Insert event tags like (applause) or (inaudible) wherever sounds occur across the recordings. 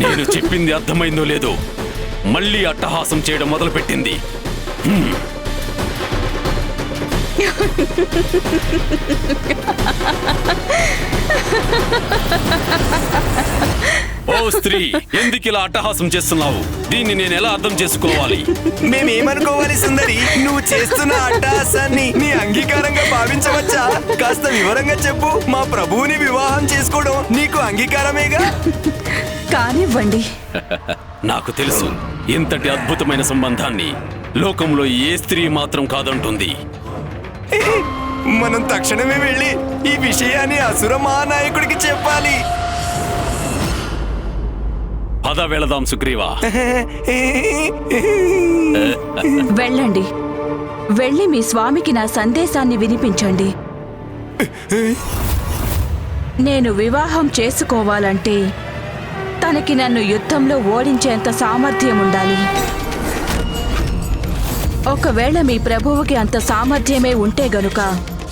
నేను చెప్పింది అర్థమైందో లేదో మళ్ళీ అట్టహాసం చేయడం మొదలుపెట్టింది. ఓ స్త్రీ ఎందుకు ఇలా అట్టహాసం చేస్తున్నావు? దీన్ని నేను ఎలా అర్థం చేసుకోవాలి? మేమేమనుకోవాలి సుందరి? నువ్వు చేస్తున్న అట్టహాసాన్ని నీ అంగీకారంగా భావించవచ్చా? కాస్త వివరంగా చెప్పు. మా ప్రభువుని వివాహం చేసుకోవడం నీకు అంగీకారమేగా? కానివ్వండి. నాకు తెలుసు ఇంతటి అద్భుతమైన సంబంధాన్ని లోకంలో ఏ స్త్రీ మాత్రం కాదంటుంది. మనం తక్షణమే వెళ్ళి ఈ విషయాన్ని అసుర మహానాయకుడికి చెప్పాలి. పద వెళదాం సుగ్రీవా. వెళ్ళండి. వెళ్ళి మీ స్వామికి నా సందేశాన్ని వినిపించండి. నేను వివాహం చేసుకోవాలంటే తనకి నన్ను యుద్ధంలో ఓడించేంత సామర్థ్యం ఉండాలి. ఒకవేళ మీ ప్రభువుకి అంత సామర్థ్యమే ఉంటే గనుక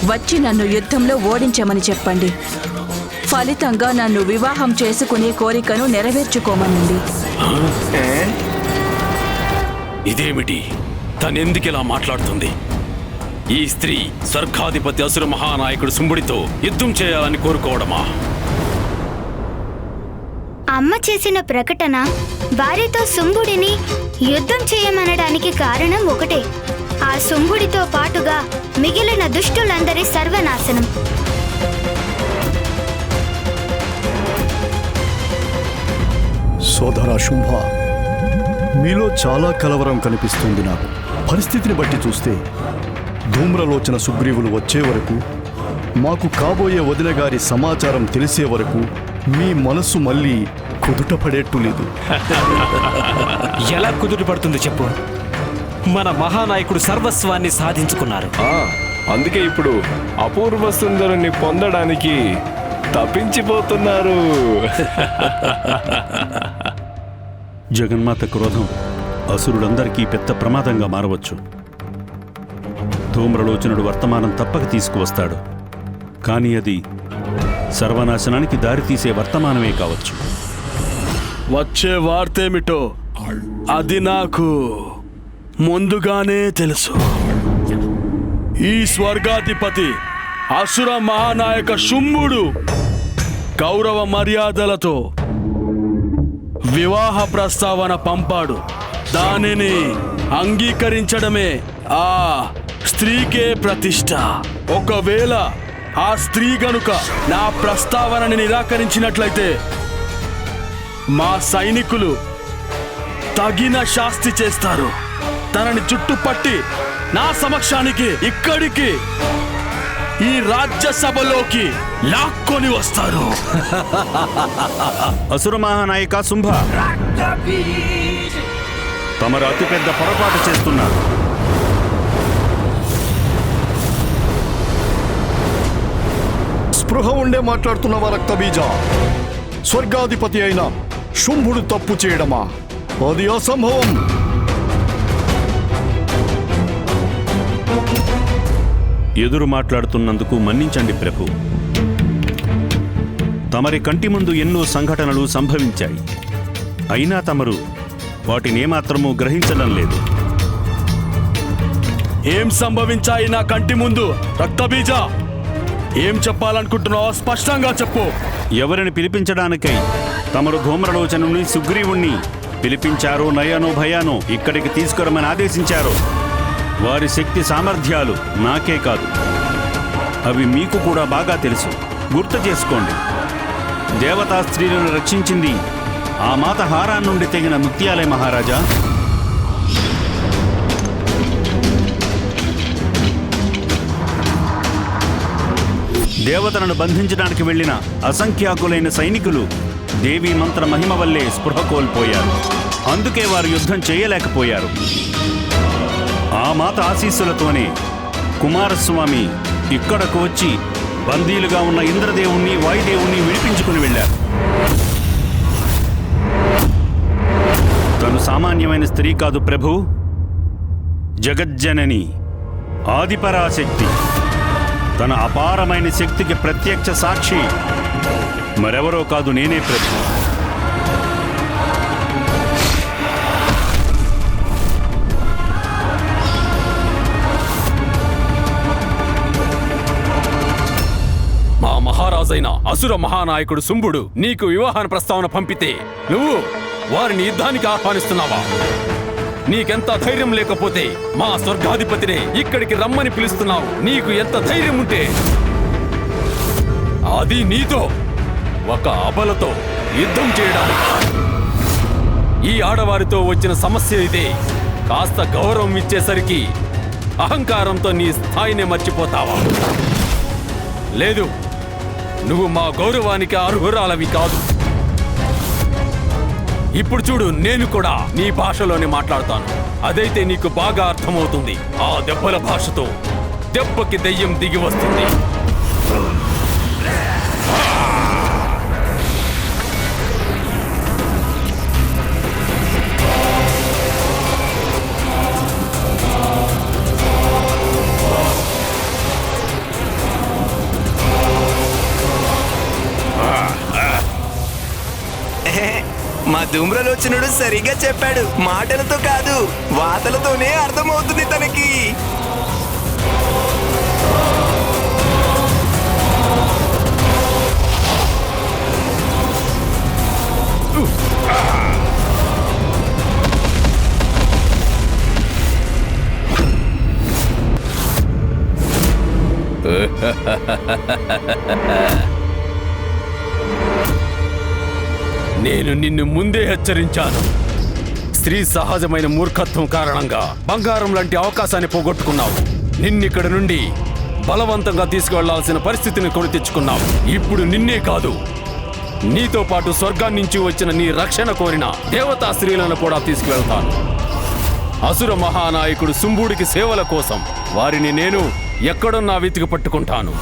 వచ్చి నన్ను యుద్ధంలో ఓడించమని చెప్పండి. ఫలితంగా నన్ను వివాహం చేసుకునే కోరికను నెరవేర్చుకోమనండి. ఇదేమిటి? తనెందుకు ఇలా మాట్లాడుతుంది? ఈ స్త్రీ స్వర్గాధిపతి అసుర మహానాయకుడు శుంభుడితో యుద్ధం చేయాలని కోరుకోవడమా? అమ్మ చేసిన ప్రకటన వారితో శుంభుడిని యుద్ధం చేయమనడానికి కారణం ఒకటే. ఆ శుంభుడితో పాటుగా మిగిలిన దుష్టులందరి సర్వనాశనం. సోదరా శుంభ మీలో చాలా కలవరం కనిపిస్తుంది నాకు. పరిస్థితిని బట్టి చూస్తే ధూమ్రలోచన సుగ్రీవులు వచ్చే వరకు మాకు కాబోయే వదిన గారి సమాచారం తెలిసే వరకు మీ మనస్సు మళ్ళీ కుదుట పడేట్టు లేదు. ఎలా కుదుట పడుతుంది చెప్పు? మన మహానాయకుడు సర్వస్వాన్ని సాధించుకున్నారు. ఆ, అందుకే ఇప్పుడు అపూర్వ సుందరుని పొందడానికి తప్పించిపోతున్నారు. జగన్మాత క్రోధం అసురులందరికీ పెద్ద ప్రమాదంగా మారవచ్చు. ధూమ్రలోచనుడు వర్తమానం తప్పక తీసుకువస్తాడు. కానీ అది సర్వనాశనానికి దారితీసే వర్తమానమే కావచ్చు. వచ్చే వార్తేమిటో అది నాకు ముందుగానే తెలుసు. ఈ స్వర్గాధిపతి అసుర మహానాయక శుంభుడు కౌరవ మర్యాదలతో వివాహ ప్రస్తావన పంపాడు. దానిని అంగీకరించడమే ఆ స్త్రీకే ప్రతిష్ట. ఒకవేళ ఆ స్త్రీ గనుక నా ప్రస్తావనని నిరాకరించినట్లయితే మా సైనికులు తగిన శాస్తి చేస్తారు. తనని చుట్టుపట్టి నా సమక్షానికి ఇక్కడికి ఈ రాజ్యసభలోకి లాక్కొని వస్తారు. (laughs) అసుర మహానాయక శుంభ తమరు అతిపెద్ద పొరపాటు చేస్తున్నారు. స్పృహ ఉండే మాట్లాడుతున్నావా రక్తబీజ స్వర్గాధిపతి అయిన శుంభుడు తప్పు చేయడమా? అది అసంభవం. ఎదురు మాట్లాడుతున్నందుకు మన్నించండి ప్రభు. తమరి కంటి ముందు ఎన్నో సంఘటనలు సంభవించాయి. అయినా తమరు వాటినేమాత్రమూ గ్రహించడం లేదు. ఏం సంభవించాయి నా కంటి ముందు రక్తబీజ ఏం చెప్పాలనుకుంటున్నావో స్పష్టంగా చెప్పు. ఎవరిని పిలిపించడానికై తమరు ధూమ్రలోచనుని సుగ్రీవుణ్ణి పిలిపించారో నయనో భయానో ఇక్కడికి తీసుకురమని ఆదేశించారో. వారి శక్తి సామర్థ్యాలు నాకే కాదు. అవి మీకు కూడా బాగా తెలుసు. గుర్తు చేసుకోండి. దేవతా స్త్రీలను రక్షించింది ఆ మాత హారాన్ని నుండి తెగిన ముత్యాలే మహారాజా. దేవతలను బంధించడానికి వెళ్ళిన అసంఖ్యాకులైన సైనికులు దేవీ మంత్ర మహిమ వల్లే స్పృహ కోల్పోయారు. అందుకే వారు యుద్ధం చేయలేకపోయారు. ఆ మాత ఆశీస్సులతోనే కుమారస్వామి ఇక్కడకు వచ్చి బందీలుగా ఉన్న ఇంద్రదేవుణ్ణి వాయుదేవుణ్ణి విడిపించుకుని వెళ్ళారు. తను సామాన్యమైన స్త్రీ కాదు ప్రభు. జగజ్జనని ఆదిపరాశక్తి. తన అపారమైన శక్తికి ప్రత్యక్ష సాక్షి. మరెవరో కాదు నేనే ప్రభు. మా మహారాజైన అసుర మహానాయకుడు శుంభుడు నీకు వివాహాన ప్రస్తావన పంపితే నువ్వు వారిని యుద్ధానికి ఆహ్వానిస్తున్నావా? నీకెంత ధైర్యం లేకపోతే మా స్వర్గాధిపతినే ఇక్కడికి రమ్మని పిలుస్తున్నావు. నీకు ఎంత ధైర్యం ఉంటే అది నీతో ఒక అబలతో యుద్ధం చేయడానికి. ఈ ఆడవారితో వచ్చిన సమస్య ఇదే. కాస్త గౌరవం ఇచ్చేసరికి అహంకారంతో నీ స్థాయిని మర్చిపోతావా? లేదు నువ్వు మా గౌరవానికి అర్హురాలవి కాదు. ఇప్పుడు చూడు నేను కూడా నీ భాషలోనే మాట్లాడతాను. అదైతే నీకు బాగా అర్థమవుతుంది ఆ దెబ్బల భాషతో. దెబ్బకి దెయ్యం దిగి వస్తుంది. ధూమ్రలోచనుడు సరిగ్గా చెప్పాడు. మాటలతో కాదు వాతలతోనే అర్థమవుతుంది తనకి. (laughs) నేను నిన్ను ముందే హెచ్చరించాను. స్త్రీ సహజమైన మూర్ఖత్వం కారణంగా బంగారం లాంటి అవకాశాన్ని పోగొట్టుకున్నావు. నిన్నిక్కడ నుండి బలవంతంగా తీసుకువెళ్ళాల్సిన పరిస్థితిని కొని తెచ్చుకున్నావు. ఇప్పుడు నిన్నే కాదు. నీతో పాటు స్వర్గం నుంచి వచ్చిన నీ రక్షణ కోరిన దేవతా స్త్రీలను కూడా తీసుకువెళ్తాను. అసుర మహానాయకుడు శుంభుడికి సేవల కోసం వారిని నేను ఎక్కడున్నా వెతికి పట్టుకుంటాను.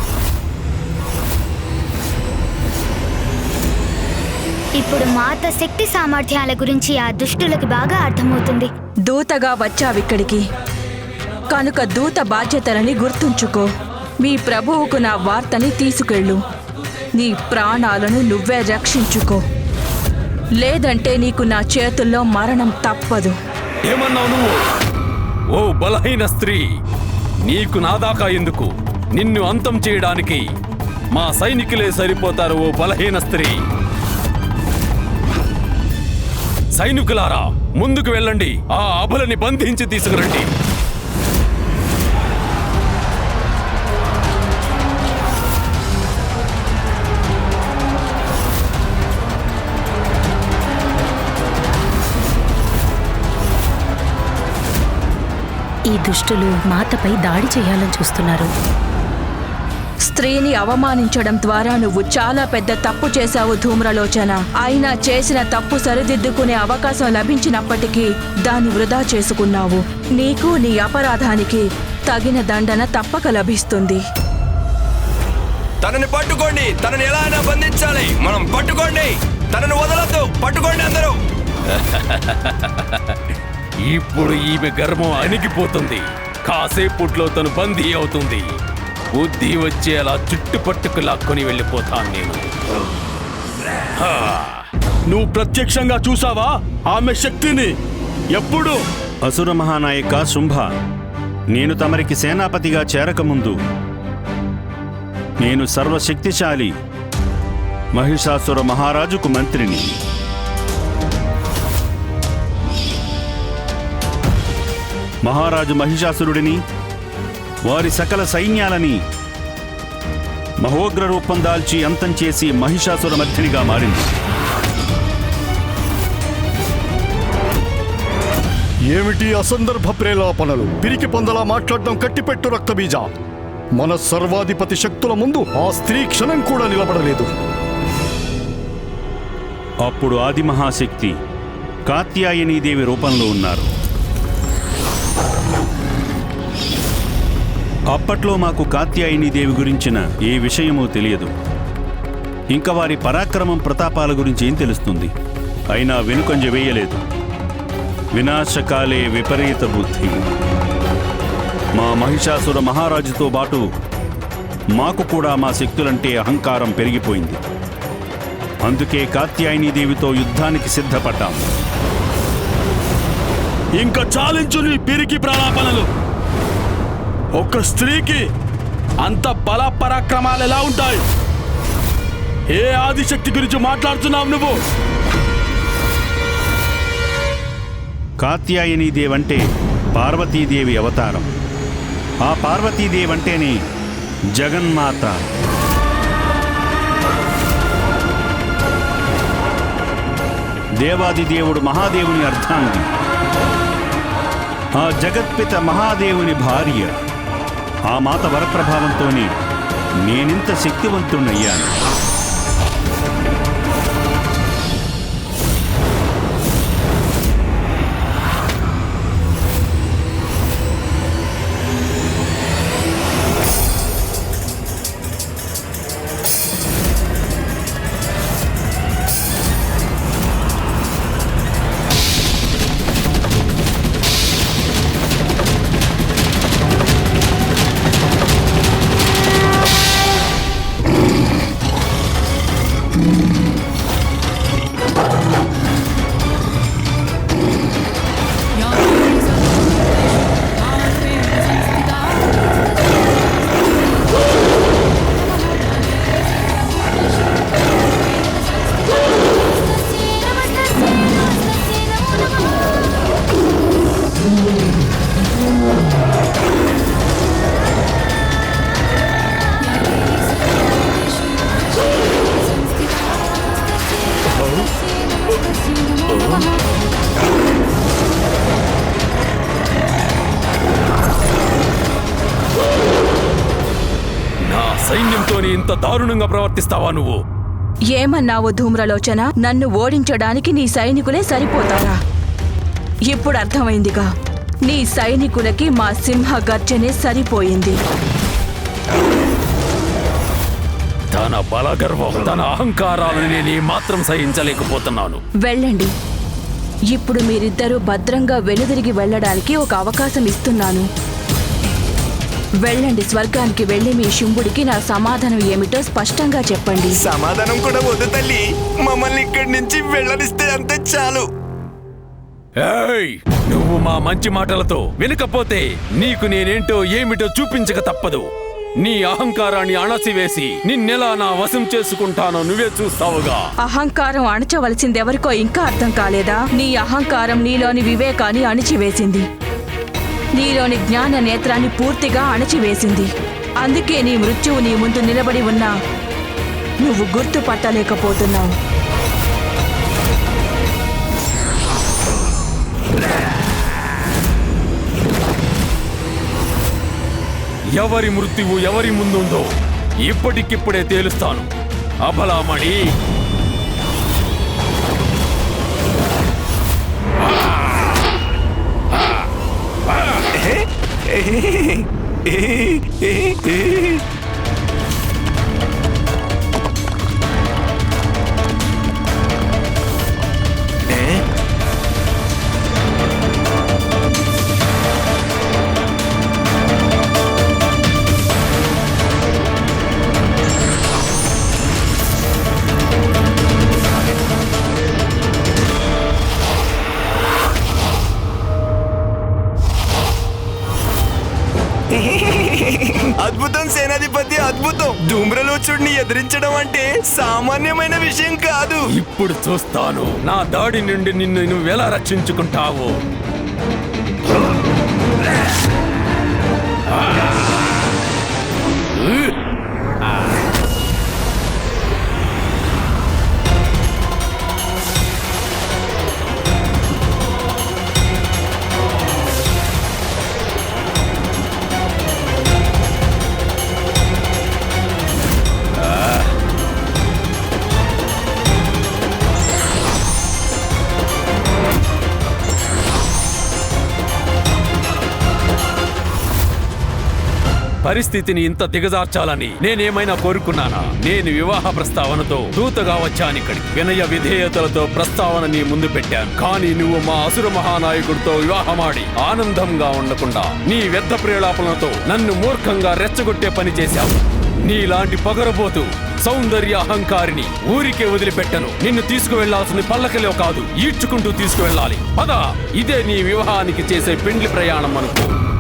ఇప్పుడు మాత శక్తి సామర్థ్యాల గురించి ఆ దుష్టులకి బాగా అర్థమవుతుంది. దూతగా వచ్చావిక్కడికి కనుక దూత బాధ్యతలని గుర్తుంచుకో. మీ ప్రభువుకు నా వార్తని తీసుకెళ్ళు. నీ ప్రాణాలను నువ్వే రక్షించుకో. లేదంటే నీకు నా చేతుల్లో మరణం తప్పదు. ఏమన్నావు నువ్వు? ఓ బలహీన స్త్రీ నీకు నాదాకా ఎందుకు? నిన్ను అంతం చేయడానికి మా సైనికులే సరిపోతారు ఓ బలహీన స్త్రీ. సైనికులారా ముందుకు వెళ్ళండి. ఆ అభలని బంధించి తీసుకురండి. ఈ దుష్టులు మాతపై దాడి చేయాలని చూస్తున్నారు. స్త్రీని అవమానించడం ద్వారా నువ్వు చాలా పెద్ద తప్పు చేశావు ధూమ్రలోచన. అయినా చేసిన తప్పు సరిదిద్దుకునే అవకాశం లభించినప్పటికీ దాన్ని వృధా చేసుకున్నావు. నీకు నీ అపరాధానికి తగిన దండన తప్పక లభిస్తుంది. తనని పట్టుకోండి. తనని ఎలా అయినా బంధించాలి. మనం పట్టుకోండి. తనను వదలొద్దు. పట్టుకోండి అందరూ. ఇప్పుడు ఈమె గర్భం అణిగిపోతుంది. కాసేపుట్లో తను బందీ అవుతుంది. బుద్ధి వచ్చేలా చుట్టుపట్టుకు లాక్కొని వెళ్ళిపోతాను నేను. నువ్వు ప్రత్యక్షంగా చూసావా? ఆమె శక్తిని. ఎప్పుడు? అసుర మహానాయక శుంభ నేను తమరికి సేనాపతిగా చేరకముందు నేను సర్వశక్తిశాలి మహిషాసుర మహారాజుకు మంత్రిని. మహారాజు మహిషాసురుడిని వారి సకల సైన్యాలని మహోగ్ర రూపం దాల్చి అంతం చేసి మహిషాసుర మధ్యనిగా మారింది. ఏమిటి అసందర్భ ప్రేలాపనలు? పిరికి పొందలా మాట్లాడడం కట్టిపెట్టు రక్తబీజ. మన సర్వాధిపతి శక్తుల ముందు ఆ స్త్రీ క్షణం కూడా నిలబడలేదు. అప్పుడు ఆది మహాశక్తి కాత్యాయనీదేవి రూపంలో ఉన్నారు. అప్పట్లో మాకు కాత్యాయనీదేవి గురించిన ఏ విషయమూ తెలియదు. ఇంకా వారి పరాక్రమం ప్రతాపాల గురించి ఏం తెలుస్తుంది? అయినా వెనుకంజ వేయలేదు. వినాశకాలే విపరీత బుద్ధి. మా మహిషాసుర మహారాజుతో పాటు మాకు కూడా మా శక్తులంటే అహంకారం పెరిగిపోయింది. అందుకే కాత్యాయని దేవితో యుద్ధానికి సిద్ధపడ్డాం ఇంకా చాలించు నీ పిరికి ప్రాణాపనలు ఒక స్త్రీకి అంత బల పరాక్రమాలు ఎలా ఉంటాయి? ఏ ఆదిశక్తి గురించి మాట్లాడుతున్నావు నువ్వు? కాత్యాయని దేవంటే పార్వతీదేవి అవతారం. ఆ పార్వతీదేవి అంటేనే జగన్మాత. దేవాది దేవుడు మహాదేవుని అర్థాంగి ఆ జగత్పిత మహాదేవుని భార్య. ఆ మాత వరప్రభావంతోనే నేనింత శక్తివంతుణ్ణయ్యాను. ఇంత దారుణంగా ప్రవర్తిస్తావా నువ్వు? ఏమన్నావు ధూమ్రలోచన? నన్ను ఓడించడానికి నీ సైనికులే సరిపోతారా? ఇప్పుడు అర్థమైందిగా. నీ సైనికులకి మా సింహ గర్జనే సరిపోయింది. తన బలగర్వం తన అహంకారాలను నేను మాత్రం సహించలేకపోతున్నాను. వెళ్ళండి. ఇప్పుడు మీరిద్దరూ భద్రంగా వెనుదిరిగి వెళ్ళడానికి ఒక అవకాశం ఇస్తున్నాను. వెళ్ళండి స్వర్గానికి వెళ్ళి మీ శుంభుడికి నా సమాధానం ఏమిటో స్పష్టంగా చెప్పండి. సమాధానం కూడా వద్దు తల్లి. మమ్మల్ని ఇక్కడి నుంచి వెళ్ళనిస్తే అంతే చాలు. ఏయ్ నువ్వు మా మంచి మాటలతో వినకపోతే నీకు నేనేంటో ఏమిటో చూపించక తప్పదు. నీ అహంకారాన్ని అణసివేసి నిన్నెలా నా వశం చేసుకుంటానో నువ్వే చూస్తావుగా. అహంకారం అణచవలసిందెవరికో ఇంకా అర్థం కాలేదా? నీ అహంకారం నీలోని వివేకాన్ని అణిచివేసింది. నీలోని జ్ఞాన నేత్రాన్ని పూర్తిగా అణచివేసింది. అందుకే నీ మృత్యువు నీ ముందు నిలబడి ఉన్నా నువ్వు గుర్తుపట్టలేకపోతున్నావు. ఎవరి మృత్యువు ఎవరి ముందుందో ఇప్పటికిప్పుడే తేలుస్తాను. అబలామణి Hehehehe. అద్భుతం సేనాధిపతి అద్భుతం. ధూమ్రలోచుడిని ఎదిరించడం అంటే సామాన్యమైన విషయం కాదు. ఇప్పుడు చూస్తాను. నా దాడి నుండి నిన్ను నువ్వు ఎలా రక్షించుకుంటావు. పరిస్థితిని ఇంత దిగజార్చాలని నేనేమైనా కోరుకున్నానా? నేను వివాహ ప్రస్తావనతో దూతగా వచ్చాను ఇక్కడికి. వినయ విధేయతలతో ప్రస్తావన నీ ముందు పెట్టాను. కానీ నువ్వు మా అసుర మహానాయకుడితో వివాహమాడి ఆనందంగా ఉండకుండా నీ వ్యర్థ ప్రేలాపనలతో నన్ను మూర్ఖంగా రెచ్చగొట్టే పని చేశావు. నీలాంటి పొగరబోతు సౌందర్య అహంకారిని ఊరికే వదిలిపెట్టను. నిన్ను తీసుకువెళ్ళాల్సింది పల్లకలో కాదు ఈడ్చుకుంటూ తీసుకువెళ్ళాలి. పద ఇదే నీ వివాహానికి చేసే పెండ్లి ప్రయాణం అనుకో.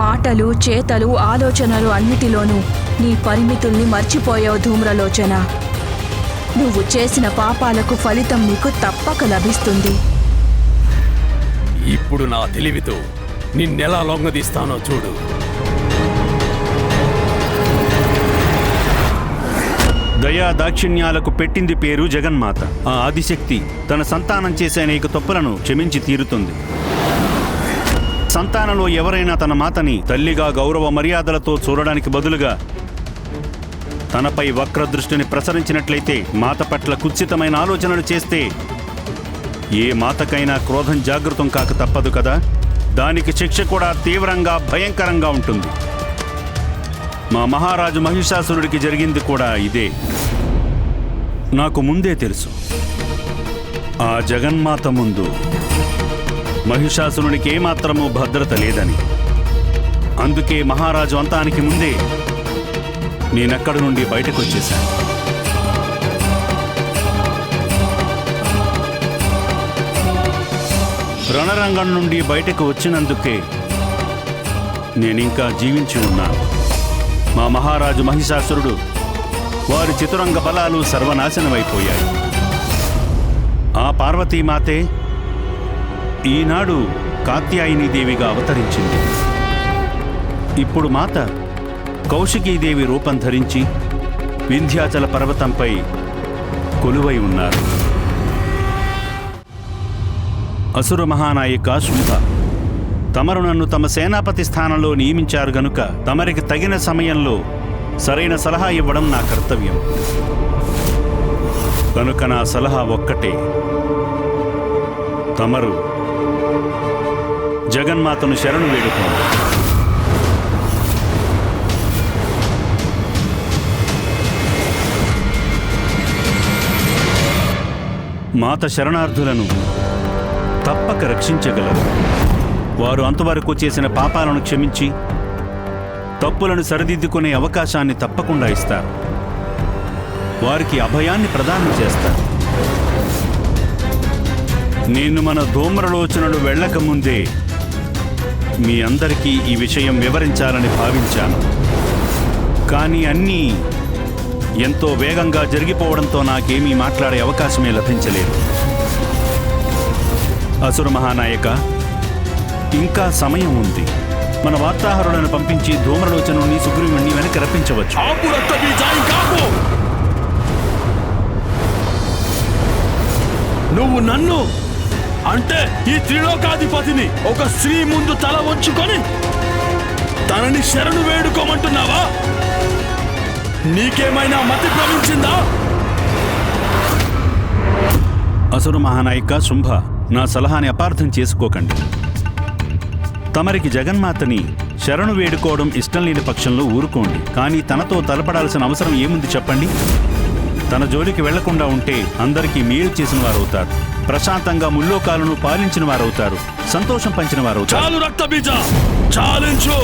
మాటలు చేతలు ఆలోచనలు అన్నిటిలోనూ నీ పరిమితుల్ని మర్చిపోయావు ధూమ్రలోచన. నువ్వు చేసిన పాపాలకు ఫలితం నీకు తప్పక లభిస్తుంది. ఇప్పుడు నా తెలివితో నిన్నెలా లొంగదీస్తానో చూడు. దయా దాక్షిణ్యాలకు పెట్టింది పేరు జగన్మాత. ఆ ఆదిశక్తి తన సంతానం చేసే అనేక తప్పులను క్షమించి తీరుతుంది. సంతానంలో ఎవరైనా తన మాతని తల్లిగా గౌరవ మర్యాదలతో చూడడానికి బదులుగా తనపై వక్ర దృష్టిని ప్రసరించినట్లయితే మాత పట్ల కుత్సితమైన ఆలోచనలు చేస్తే ఏ మాతకైనా క్రోధం జాగృతం కాక తప్పదు కదా? దానికి శిక్ష కూడా తీవ్రంగా భయంకరంగా ఉంటుంది. మా మహారాజు మహిషాసురుడికి జరిగింది కూడా ఇదే. నాకు ముందే తెలుసు. ఆ జగన్మాత ముందు మహిషాసురునికి ఏమాత్రమూ భద్రత లేదని. అందుకే మహారాజు అంతానికి ముందే నేనక్కడి నుండి బయటకు వచ్చేశాను రణరంగం నుండి బయటకు వచ్చినందుకే నేనింకా జీవించి ఉన్నాను. మా మహారాజు మహిషాసురుడు వారి చతురంగ బలాలు సర్వనాశనమైపోయాయి. ఆ పార్వతీమాతే ఈనాడు కాత్యాయిని దేవిగా అవతరించింది. ఇప్పుడు మాత కౌశికీదేవి రూపం ధరించి వింధ్యాచల పర్వతంపై కొలువై ఉన్నారు. అసుర మహానాయిక శుంభ. తమరు నన్ను తమ సేనాపతి స్థానంలో నియమించారు గనుక తమరికి తగిన సమయంలో సరైన సలహా ఇవ్వడం నా కర్తవ్యం. కనుక నా సలహా ఒక్కటే. తమరు జగన్మాతను శరణు వేడుకోండి మాత శరణార్థులను తప్పక రక్షించగలరు. వారు అంతవరకు చేసిన పాపాలను క్షమించి తప్పులను సరిదిద్దుకునే అవకాశాన్ని తప్పకుండా ఇస్తారు. వారికి అభయాన్ని ప్రదానం చేస్తారు. నేను మన ధూమ్రలోచనలు వెళ్ళకముందే మీ అందరికీ ఈ విషయం వివరించాలని భావించాను. కానీ అన్నీ ఎంతో వేగంగా జరిగిపోవడంతో నాకేమీ మాట్లాడే అవకాశమే లభించలేదు. అసుర మహానాయక ఇంకా సమయం ఉంది. మన వార్తాహరులను పంపించి ధూమ్రలోచనుని సుగ్రీవుణ్ణి వెనక్కి రప్పించవచ్చు. నువ్వు నన్ను అంటే ఈ త్రిలోకాధిపతిని ఒక స్త్రీ ముందు తల వంచుకొని తనని శరణు వేడుకోమంటున్నావా? నీకేమైనా మతి భ్రమించిందా అసురు మహానాయిక శుంభ నా సలహాని అపార్థం చేసుకోకండి. తమరికి జగన్మాతని శరణు వేడుకోవడం ఇష్టం లేని పక్షంలో ఊరుకోండి. కానీ తనతో తలపడాల్సిన అవసరం ఏముంది చెప్పండి? తన జోలికి వెళ్ళకుండా ఉంటే అందరికీ మేలు చేసిన వారవుతారు. ప్రశాంతంగా ముల్లోకాలను పాలించిన వారవుతారు. సంతోషం పంచిన వారవుతారు. చాలు రక్త బీజ చాలించు!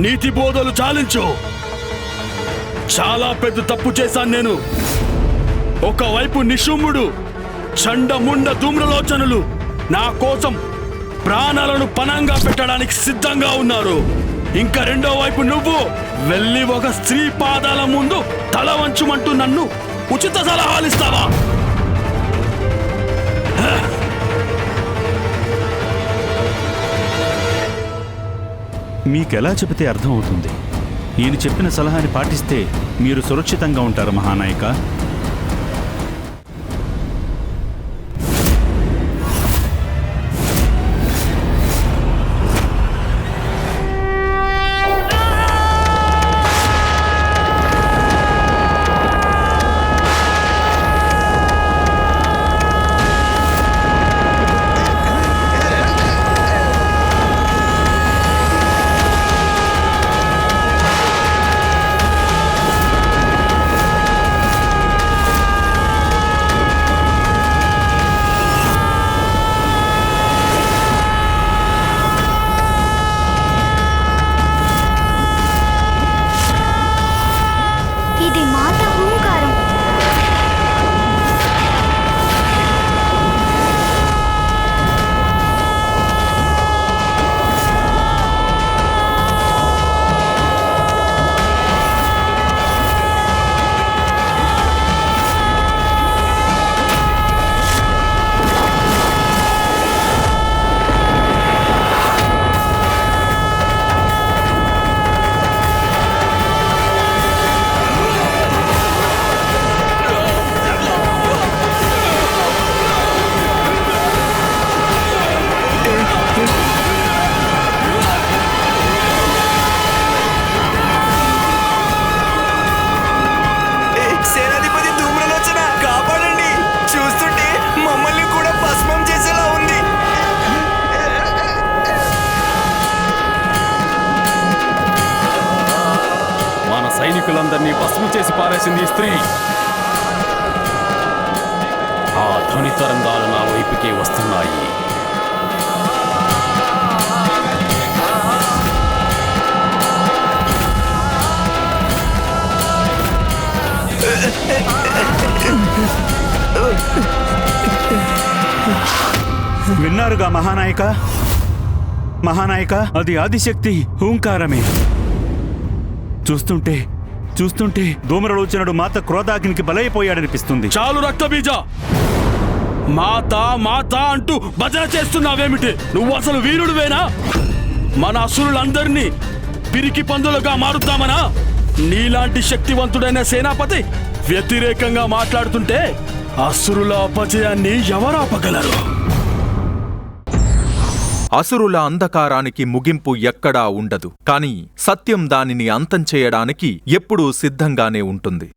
నీతి బోధలు చాలించు! చాలా పెద్ద తప్పు చేశాను నేను. ఒకవైపు నిశుంభుడు చండముండ ధూమ్రలోచనలు నా కోసం ప్రాణాలను పణంగా పెట్టడానికి సిద్ధంగా ఉన్నారు. ఇంకా రెండో వైపు నువ్వు వెళ్ళి ఒక స్త్రీ పాదాల ముందు తల వంచుమంటూ నన్ను ఉచిత సలహాలు మీకెలా చెబితే అర్థమవుతుంది? నేను చెప్పిన సలహాని పాటిస్తే మీరు సురక్షితంగా ఉంటారు మహానాయక. అందరినీ భస్మం చేసి పారేసింది స్త్రీ. ఆ ధ్వని తరంగాలు నా వైపుకే వస్తున్నాయి. విన్నారుగా మహానాయక? మహానాయక అది ఆదిశక్తి హూంకారమే. చూస్తుంటే చూస్తుంటే ధూమరలోచనుడు మాత క్రోధాగ్నికి బలైపోయాడనిపిస్తుంది. చాలు రక్తబీజ! మాత మాత అంటూ భజన చేస్తున్నావేమిటి? నువ్వు అసలు వీరుడువేనా? మన అసురులందరినీ పిరికి పందులుగా మారుద్దామనా? నీలాంటి శక్తివంతుడైన సేనాపతి వ్యతిరేకంగా మాట్లాడుతుంటే అసురుల అపజయాన్ని ఎవరాపగలరు అసురుల అంధకారానికి ముగింపు ఎక్కడా ఉండదు. కాని సత్యం దానిని అంతం చేయడానికి ఎప్పుడూ సిద్ధంగానే ఉంటుంది.